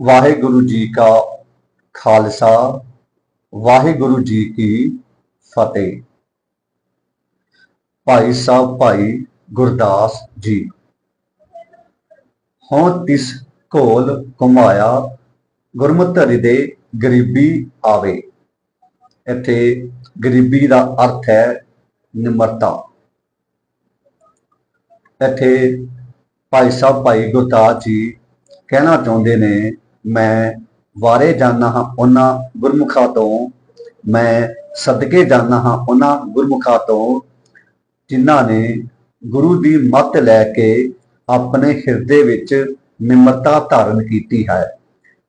ਵਾਹਿਗੁਰੂ ਜੀ ਕਾ ਖਾਲਸਾ, ਵਾਹਿਗੁਰੂ ਜੀ ਕੀ ਫਤਿਹ। ਭਾਈ ਸਾਹਿਬ, ਭਾਈ ਗੁਰਦਾਸ ਜੀ ਹੋਂ ਤਿਸ ਘੋਲ ਕਮਾਇਆ ਗੁਰਮਤਿ ਦੇ ਗਰੀਬੀ ਆਵੇ। ਇੱਥੇ ਗਰੀਬੀ ਦਾ ਅਰਥ ਹੈ ਨਿਮਰਤਾ। ਇੱਥੇ ਭਾਈ ਸਾਹਿਬ, ਭਾਈ ਗੁਰਦਾਸ ਜੀ ਕਹਿਣਾ ਚਾਹੁੰਦੇ ਨੇ ਮੈਂ ਵਾਰੇ ਜਾਣਾ ਹਾਂ ਉਹਨਾਂ ਗੁਰਮੁਖਾਂ ਤੋਂ। ਮੈਂ ਸਦਕੇ ਜਾਣਾ ਹਾਂ ਉਹਨਾਂ ਗੁਰਮੁਖਾਂ ਤੋਂ, ਜਿਨ੍ਹਾਂ ਨੇ ਗੁਰੂ ਦੀ ਮੱਤ ਲੈ ਕੇ ਆਪਣੇ ਹਿਰਦੇ ਵਿੱਚ ਨਿਮਰਤਾ ਧਾਰਨ ਕੀਤੀ ਹੈ।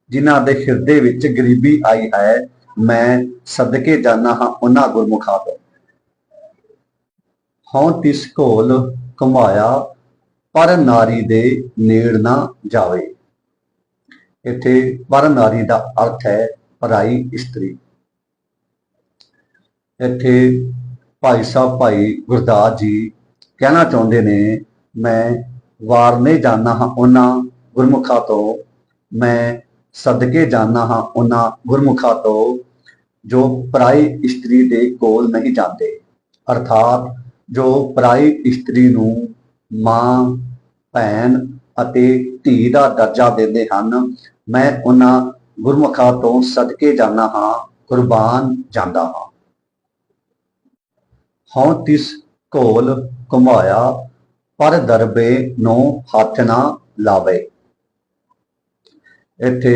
ਜਿਨ੍ਹਾਂ ਦੇ ਹਿਰਦੇ ਵਿੱਚ ਗਰੀਬੀ ਆਈ ਹੈ, ਮੈਂ ਸਦਕੇ ਜਾਣਾ ਹਾਂ ਉਹਨਾਂ ਗੁਰਮੁਖਾਂ ਤੋਂ। ਹਉ ਤਿਸ ਘੋਲ ਕਮਾਇਆ ਪਰ ਨਾਰੀ ਦੇ ਨੇੜ ਨਾ ਜਾਵੇ। ਇੱਥੇ ਪਰ ਨਾਰੀ ਦਾ ਅਰਥ ਹੈ ਪਰਾਈ ਇਸਤਰੀ। ਇੱਥੇ ਭਾਈ ਸਾਹਿਬ, ਭਾਈ ਗੁਰਦਾਸ ਜੀ ਕਹਿਣਾ ਚਾਹੁੰਦੇ ਨੇ, ਮੈਂ ਵਾਰਨੇ ਨਹੀਂ ਜਾਣਾ ਹਾਂ ਉਹਨਾਂ ਗੁਰਮੁਖਾਂ ਤੋਂ, ਮੈਂ ਸਦਕੇ ਜਾਣਾ ਹਾਂ ਉਹਨਾਂ ਗੁਰਮੁਖਾਂ ਤੋਂ ਜੋ ਪਰਾਈ ਇਸਤਰੀ ਦੇ ਕੋਲ ਨਹੀਂ ਜਾਂਦੇ। ਅਰਥਾਤ ਜੋ ਪਰਾਈ ਇਸਤਰੀ ਨੂੰ ਮਾਂ, ਭੈਣ ਅਤੇ ਧੀ ਦਾ ਦਰਜਾ ਦਿੰਦੇ ਹਨ ਮੈਂ ਉਹਨਾਂ ਗੁਰਮੁਖਾਂ ਤੋਂ ਸਦਕੇ ਜਾਣਾ ਹਾਂ, ਕੁਰਬਾਨ ਜਾਂਦਾ ਹਾਂ। ਹਉ ਤਿਸ ਘੋਲ ਕਮਾਇਆ ਪਰ ਦਰਬੇ ਨੂੰ ਹੱਥ ਨਾ ਲਾਵੇ। ਇੱਥੇ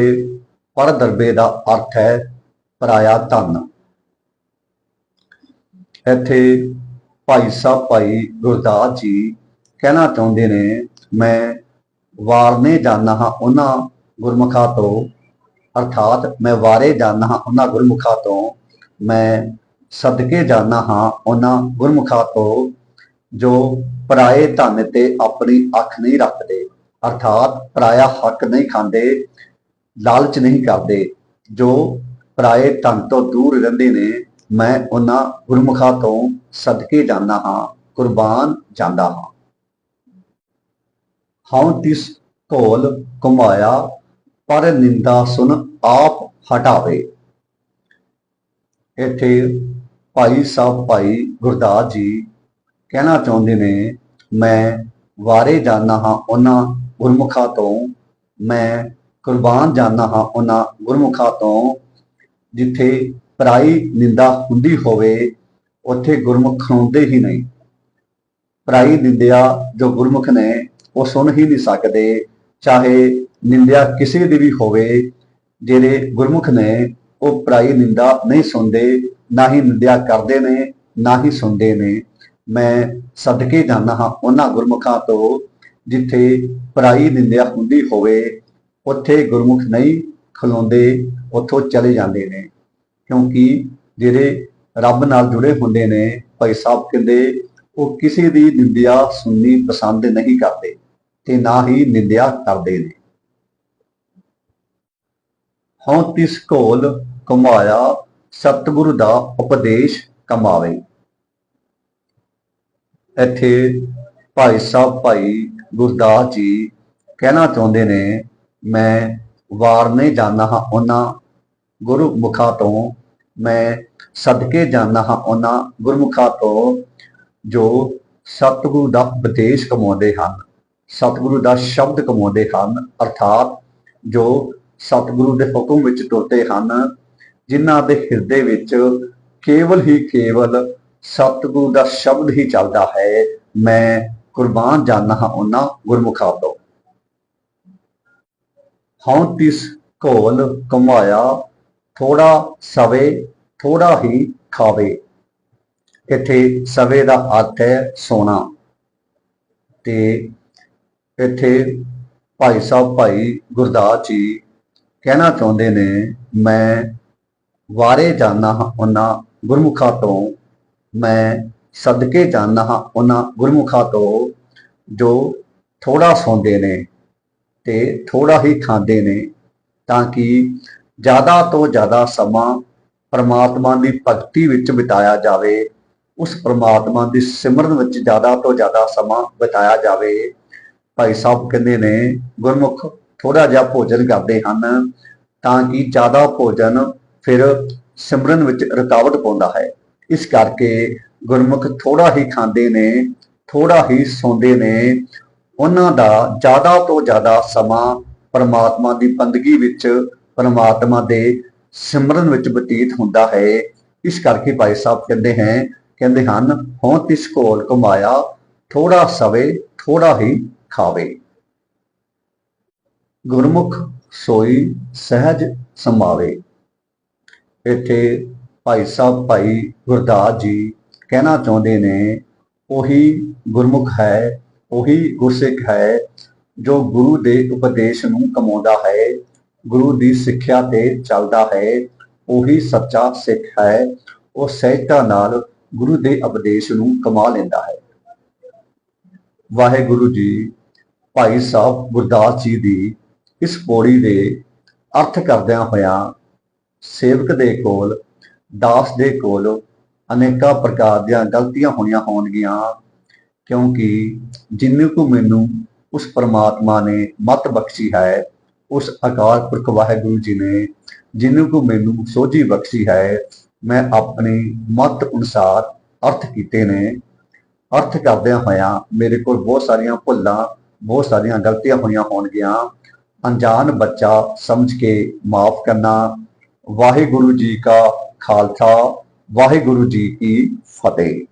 ਪਰ ਦਰਬੇ ਦਾ ਅਰਥ ਹੈ ਪਰਾਇਆ ਧਨ। ਇੱਥੇ ਭਾਈ ਸਾਹਿਬ ਭਾਈ ਗੁਰਦਾਸ ਜੀ ਕਹਿਣਾ ਚਾਹੁੰਦੇ ਨੇ, ਮੈਂ ਵਾਰਨੇ ਜਾਣਾ ਹਾਂ ਉਹਨਾਂ ਗੁਰਮੁਖਾਂ ਤੋਂ, ਅਰਥਾਤ ਮੈਂ ਵਾਰੇ ਜਾਣਾ ਹਾਂ ਉਹਨਾਂ ਗੁਰਮੁਖਾਂ ਤੋਂ, ਮੈਂ ਸਦਕੇ ਜਾਣਾ ਹਾਂ ਉਹਨਾਂ ਗੁਰਮੁਖਾਂ ਤੋਂ, ਜੋ ਪਰਾਏ ਧਨ ਤੇ ਆਪਣੀ ਅੱਖ ਨਹੀਂ ਰੱਖਦੇ, ਅਰਥਾਤ ਪਰਾਇਆ ਹੱਕ ਨਹੀਂ ਖਾਂਦੇ, ਲਾਲਚ ਨਹੀਂ ਕਰਦੇ, ਜੋ ਪਰਾਏ ਧਨ ਤੋਂ ਦੂਰ ਰਹਿੰਦੇ ਨੇ, ਮੈਂ ਉਹਨਾਂ ਗੁਰਮੁਖਾਂ ਤੋਂ ਸਦਕੇ ਜਾਣਾ ਹਾਂ, ਕੁਰਬਾਨ ਜਾਂਦਾ ਹਾਂ। ਹਉ ਤਿਸ ਘੋਲ ਕਮਾਇਆ ਪਰ ਨਿੰਦਾ ਸੁਨ ਆਪ ਹਟਾਵੇ। ਇੱਥੇ ਭਾਈ ਸਾਹਿਬ ਭਾਈ ਗੁਰਦਾਸ ਜੀ ਕਹਿਣਾ ਚਾਹੁੰਦੇ ਨੇ, ਮੈਂ ਵਾਰੇ ਜਾਣਾ ਹਾਂ ਉਹਨਾਂ ਗੁਰਮੁਖਾਂ ਤੋਂ, ਮੈਂ ਕੁਰਬਾਨ ਜਾਣਾ ਹਾਂ ਉਹਨਾਂ ਗੁਰਮੁਖਾਂ ਤੋਂ। ਜਿੱਥੇ ਪਰਾਈ ਨਿੰਦਾ ਹੁੰਦੀ ਹੋਵੇ, ਉੱਥੇ ਗੁਰਮੁਖ ਹੁੰਦੇ ਹੀ ਨਹੀਂ। ਪਰਾਈ ਨਿੰਦਿਆ ਜੋ ਗੁਰਮੁਖ ਨੇ, ਉਹ ਸੁਣ ਹੀ ਨਹੀਂ ਸਕਦੇ। ਚਾਹੇ ਨਿੰਦਿਆ ਕਿਸੇ ਦੀ ਵੀ ਹੋਵੇ, ਜਿਹੜੇ ਗੁਰਮੁਖ ਨੇ, ਉਹ ਪਰਾਈ ਨਿੰਦਾ ਨਹੀਂ ਸੁਣਦੇ, ਨਾ ਹੀ ਨਿੰਦਿਆ ਕਰਦੇ ਨੇ, ਨਾ ਹੀ ਸੁਣਦੇ ਨੇ। ਮੈਂ ਸਦਕੇ ਜਾਂਦਾ ਹਾਂ ਉਹਨਾਂ ਗੁਰਮੁਖਾਂ ਤੋਂ, ਜਿੱਥੇ ਪਰਾਈ ਨਿੰਦਿਆ ਹੁੰਦੀ ਹੋਵੇ, ਉੱਥੇ ਗੁਰਮੁਖ ਨਹੀਂ ਖਲੋਂਦੇ, ਉੱਥੋਂ ਚਲੇ ਜਾਂਦੇ ਨੇ। ਕਿਉਂਕਿ ਜਿਹੜੇ ਰੱਬ ਨਾਲ ਜੁੜੇ ਹੁੰਦੇ ਨੇ, ਭਾਈ ਸਾਹਿਬ ਕਹਿੰਦੇ, ਉਹ ਕਿਸੇ ਦੀ ਨਿੰਦਿਆ ਸੁਣਨੀ ਪਸੰਦ ਨਹੀਂ ਕਰਦੇ ਤੇ ਨਾ ਹੀ ਨਿੰਦਿਆ ਕਰਦੇ ਨੇ। ਹਉ ਤਿਸ ਘੋਲ ਕਮਾਇਆ, ਸਤਿਗੁਰੂ ਦਾ ਉਪਦੇਸ਼ ਕਮਾਵੇ। ਇੱਥੇ ਭਾਈ ਸਾਹਿਬ, ਭਾਈ ਗੁਰਦਾਸ ਜੀ ਕਹਿਣਾ ਚਾਹੁੰਦੇ ਨੇ, ਮੈਂ ਵਾਰ ਨਹੀਂ ਜਾਣਾ ਹਾਂ ਉਹਨਾਂ ਗੁਰਮੁਖਾਂ ਤੋਂ, ਮੈਂ ਸਦਕੇ ਜਾਣਾ ਹਾਂ ਉਹਨਾਂ ਗੁਰਮੁਖਾਂ ਤੋਂ ਜੋ ਸਤਿਗੁਰੂ ਦਾ ਉਪਦੇਸ਼ ਕਮਾਉਂਦੇ ਹਨ, ਸਤਿਗੁਰੂ ਦਾ ਸ਼ਬਦ ਕਮਾਉਂਦੇ ਹਨ, ਅਰਥਾਤ ਜੋ ਸਤਿਗੁਰੂ ਦੇ ਹੁਕਮ ਵਿੱਚ ਤੁਰਦੇ ਹਨ, ਜਿਨ੍ਹਾਂ ਦੇ ਹਿਰਦੇ ਵਿੱਚ ਕੇਵਲ ਹੀ ਕੇਵਲ ਸਤਿਗੁਰੂ ਦਾ ਸ਼ਬਦ ਹੀ ਚੱਲਦਾ ਹੈ, ਮੈਂ ਕੁਰਬਾਨ ਜਾਣਾ ਹਾਂ ਉਹਨਾਂ ਗੁਰਮੁਖਾਂ ਤੋਂ। ਹਉ ਤਿਸ ਘੋਲ ਕਮਾਇਆ ਥੋੜਾ ਸਵੇ ਥੋੜਾ ਹੀ ਖਾਵੇ। ਇੱਥੇ ਸਵੇ ਦਾ ਅਰਥ ਹੈ ਸੋਨਾ। ਤੇ ਇੱਥੇ ਭਾਈ ਸਾਹਿਬ, ਭਾਈ ਗੁਰਦਾਸ ਜੀ ਕਹਿਣਾ ਚਾਹੁੰਦੇ ਨੇ, ਮੈਂ ਵਾਰੇ ਜਾਣਾ ਹਾਂ ਉਹਨਾਂ ਗੁਰਮੁਖਾਂ ਤੋਂ, ਮੈਂ ਸਦਕੇ ਜਾਣਾ ਹਾਂ ਉਹਨਾਂ ਗੁਰਮੁਖਾਂ ਤੋਂ ਜੋ ਥੋੜਾ ਸੌਂਦੇ ਨੇ ਤੇ ਥੋੜਾ ਹੀ ਖਾਂਦੇ ਨੇ, ਤਾਂ ਕਿ ਜ਼ਿਆਦਾ ਤੋਂ ਜ਼ਿਆਦਾ ਸਮਾਂ ਪਰਮਾਤਮਾ ਦੀ ਭਗਤੀ ਵਿੱਚ ਬਿਤਾਇਆ ਜਾਵੇ, ਉਸ ਪਰਮਾਤਮਾ ਦੀ ਸਿਮਰਨ ਵਿੱਚ ਜ਼ਿਆਦਾ ਤੋਂ ਜ਼ਿਆਦਾ ਸਮਾਂ ਬਿਤਾਇਆ ਜਾਵੇ। ਭਾਈ ਸਾਹਿਬ ਕਹਿੰਦੇ ਨੇ, ਗੁਰਮੁਖ ਥੋੜਾ ਜਿਹਾ ਭੋਜਨ ਕਰਦੇ ਹਨ ਤਾਂ ਕਿ ਜ਼ਿਆਦਾ ਭੋਜਨ ਫਿਰ ਸਿਮਰਨ ਵਿੱਚ ਰੁਕਾਵਟ ਪਾਉਂਦਾ ਹੈ। ਇਸ ਕਰਕੇ ਗੁਰਮੁਖ ਥੋੜਾ ਹੀ ਖਾਂਦੇ ਨੇ ਥੋੜਾ ਹੀ ਸੌਂਦੇ ਨੇ, ਉਹਨਾਂ ਦਾ ਜ਼ਿਆਦਾ ਤੋਂ ਜ਼ਿਆਦਾ ਸਮਾਂ ਪਰਮਾਤਮਾ ਦੀ ਬੰਦਗੀ ਵਿੱਚ ਪਰਮਾਤਮਾ ਦੇ ਸਿਮਰਨ ਵਿੱਚ ਬਤੀਤ ਹੁੰਦਾ ਹੈ। ਇਸ ਕਰਕੇ ਭਾਈ ਸਾਹਿਬ ਕਹਿੰਦੇ ਹੈ, ਕਹਿੰਦੇ ਹਨ ਹੋਂ ਤਿਸ ਕੋਲ ਕਮਾਇਆ ਥੋੜਾ ਸਵੇ ਥੋੜਾ ਹੀ ਖਾਵੇ। ਗੁਰਮੁਖ ਸੋਈ ਸਹਿਜ ਸਮਾਵੇ। ਇੱਥੇ ਭਾਈ ਸਾਹਿਬ, ਭਾਈ ਗੁਰਦਾਸ ਜੀ ਕਹਿਣਾ ਚਾਹੁੰਦੇ ਨੇ, ਉਹੀ ਗੁਰਮੁਖ ਹੈ, ਉਹੀ ਗੁਰਸਿੱਖ ਹੈ, ਜੋ ਗੁਰੂ ਦੇ ਉਪਦੇਸ਼ ਨੂੰ ਕਮਾਉਂਦਾ ਹੈ, ਗੁਰੂ ਦੀ ਸਿੱਖਿਆ ਤੇ ਚੱਲਦਾ ਹੈ, ਉਹੀ ਸੱਚਾ ਸਿੱਖ ਹੈ, ਉਹ ਸਹਿਜਤਾ ਨਾਲ ਗੁਰੂ ਦੇ ਉਪਦੇਸ਼ ਨੂੰ ਕਮਾ ਲੈਂਦਾ ਹੈ। ਵਾਹਿਗੁਰੂ ਜੀ, ਭਾਈ ਸਾਹਿਬ ਗੁਰਦਾਸ ਜੀ ਦੀ ਇਸ ਪੌੜੀ ਦੇ ਅਰਥ ਕਰਦਿਆਂ ਹੋਇਆਂ ਸੇਵਕ ਦੇ ਕੋਲ, ਦਾਸ ਦੇ ਕੋਲ ਅਨੇਕਾਂ ਪ੍ਰਕਾਰ ਦੀਆਂ ਗਲਤੀਆਂ ਹੋਈਆਂ ਹੋਣਗੀਆਂ, ਕਿਉਂਕਿ ਜਿੰਨੂੰ ਕੋ ਮੈਨੂੰ ਉਸ ਪਰਮਾਤਮਾ ਨੇ ਮਤ ਬਖਸ਼ੀ ਹੈ, ਉਸ ਅਕਾਲ ਪੁਰਖ ਵਾਹਿਗੁਰੂ ਜੀ ਨੇ ਜਿਹਨੂੰ ਕੋ ਮੈਨੂੰ ਸੋਝੀ ਬਖਸ਼ੀ ਹੈ, ਮੈਂ ਆਪਣੇ ਮਤ ਅਨੁਸਾਰ ਅਰਥ ਕੀਤੇ ਨੇ। ਅਰਥ ਕਰਦਿਆਂ ਹੋਇਆਂ ਮੇਰੇ ਕੋਲ ਬਹੁਤ ਸਾਰੀਆਂ ਭੁੱਲਾਂ, ਬਹੁਤ ਸਾਰੀਆਂ ਗਲਤੀਆਂ ਹੋਈਆਂ ਹੋਣਗੀਆਂ। ਅਣਜਾਣ ਬੱਚਾ ਸਮਝ ਕੇ ਮਾਫ ਕਰਨਾ। ਵਾਹਿਗੁਰੂ ਜੀ ਕਾ ਖਾਲਸਾ ਵਾਹਿਗੁਰੂ ਜੀ ਕੀ ਫਤਿਹ।